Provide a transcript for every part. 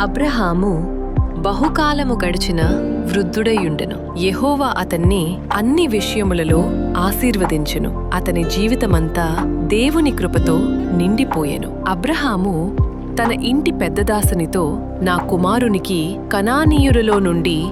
అబ్రహాము బహుకాలము గడిచిన వృద్ధుడయుండెను. యహోవా అతన్ని అన్ని విషయములలో ఆశీర్వదించెను. అతని జీవితమంతా దేవుని కృపతో నిండిపోయెను. అబ్రహాము తన ఇంటి పెద్దదాసునితో నా కుమారునికి కనానీయులలో నుండి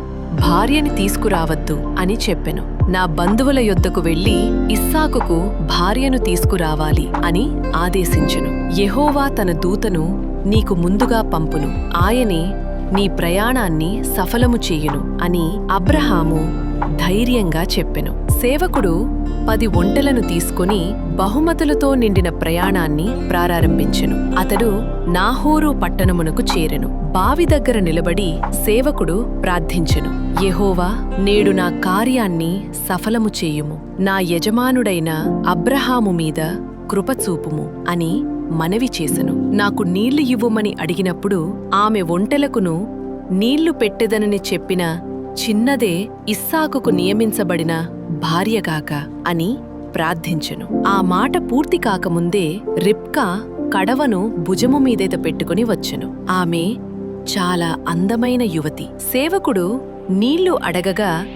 భార్యని తీసుకురావద్దు అని చెప్పెను. నా బంధువుల యొద్దకు వెళ్ళి ఇస్సాకుకు భార్యను తీసుకురావాలి అని ఆదేశించెను. యహోవా తన దూతను నీకు ముందుగా పంపును. ఆయనే నీ ప్రయాణాన్ని సఫలము చేయును అని అబ్రహాము ధైర్యంగా చెప్పెను. సేవకుడు పది ఒంటెలను తీసుకుని బహుమతులతో నిండిన ప్రయాణాన్ని ప్రారంభించెను. అతడు నాహోరు పట్టణమునకు చేరెను. బావి దగ్గర నిలబడి సేవకుడు ప్రార్థించెను. యెహోవా నేడు నా కార్యాన్ని సఫలము చేయుము. నా యజమానుడైన అబ్రహాము మీద కృపచూపుము అని మనవి చేసెను. నాకు నీళ్ళు ఇవ్వమని అడిగినప్పుడు ఆమె ఒంటెలకును నీళ్ళు పెట్టెదనని చెప్పిన చిన్నదే ఇస్సాకుకు నియమించబడిన భార్యగాక అని ప్రార్థించెను. ఆ మాట పూర్తి కాకముందే రిప్కా కడవను భుజము మీదేత పెట్టుకుని వచ్చెను. ఆమె చాలా అందమైన యువతి. సేవకుడు నీళ్ళు అడగగా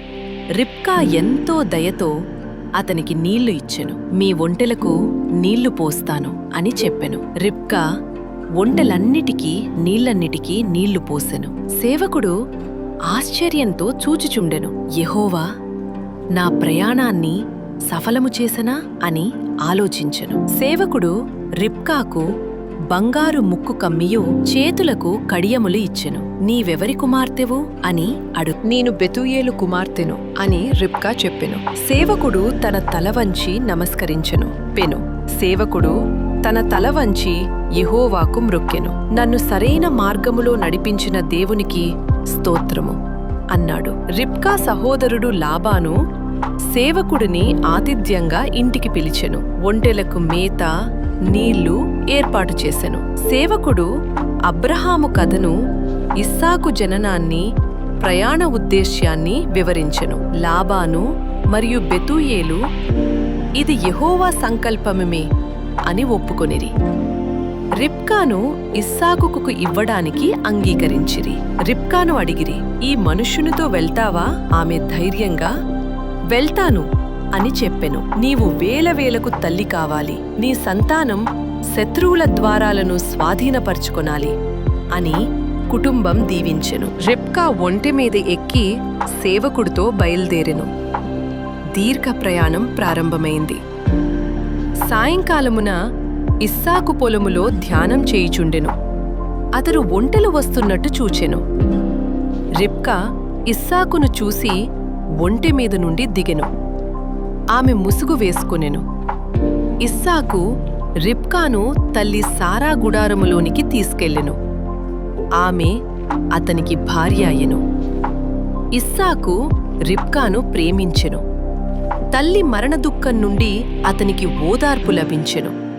రిప్కా ఎంతో దయతో అతనికి నీళ్ళు ఇచ్చెను. మీ ఒంటెలకు నీళ్ళు పోస్తాను అని చెప్పెను. రిప్కా ఒంటెలన్నిటికీ నీళ్ళన్నిటికీ నీళ్ళు పోసెను. సేవకుడు ఆశ్చర్యంతో చూచుచుండెను. యహోవా నా ప్రయాణాన్ని సఫలము చేసనా అని ఆలోచించెను. సేవకుడు రిప్కాకు బంగారు ముక్కు కమ్మియు చేతులకు కడియములు ఇచ్చెను. నీవెవరి కుమార్తెవు? అని అడు నేను బెతుయేలు కుమార్తెను అని రిప్కా చెప్పెను. సేవకుడు తన తల వంచి నమస్కరించెను. పెను. సేవకుడు తన తల వంచి యెహోవాకు మృక్కెను. నన్ను సరైన మార్గములో నడిపించిన దేవునికి స్తోత్రము అన్నాడు. రిప్కా సహోదరుడు లాబాను సేవకుడిని ఆతిథ్యంగా ఇంటికి పిలిచెను. ఒంటెలకు మేత నీళ్ళు ఏర్పాటు చేశాను సేవకుడు అబ్రహాము కథను ఇస్సాకు జననాన్ని ప్రయాణ ఉద్దేశ్యాన్ని వివరించెను. లాబాను మరియు బెతూయేలు ఇది యహోవా సంకల్పమే అని ఒప్పుకొనిరి. రిప్కాను ఇస్సాకుకు ఇవ్వడానికి అంగీకరించిరి. రిప్కాను అడిగిరి ఈ మనుష్యునితో వెళ్తావా? ఆమె ధైర్యంగా వెళ్తాను అని చెప్పెను. నీవు వేల వేలకు తల్లి కావాలి. నీ సంతానం శత్రువుల ద్వారాలను స్వాధీనపరుచుకొనాలి అని కుటుంబం దీవించెను. రిప్కా ఒంటి మీద ఎక్కి సేవకుడితో బయలుదేరెను. దీర్ఘ ప్రయాణం ప్రారంభమైంది. సాయంకాలమున ఇస్సాకు పొలములో ధ్యానం చేయుచుండెను. అతడు ఒంటెలు వస్తున్నట్టు చూచెను. రిప్కా ఇస్సాకును చూసి ఒంటె మీద నుండి దిగెను. ఆమె ముసుగు వేసుకొనెను. ఇస్సాకు రిప్కాను తల్లి సారా గుడారములోనికి తీసుకెళ్ళెను. ఆమె అతనికి భార్య అయ్యెను. ఇస్సాకు రిప్కాను ప్రేమించెను. తల్లి మరణ దుఃఖం నుండి అతనికి ఓదార్పు లభించెను.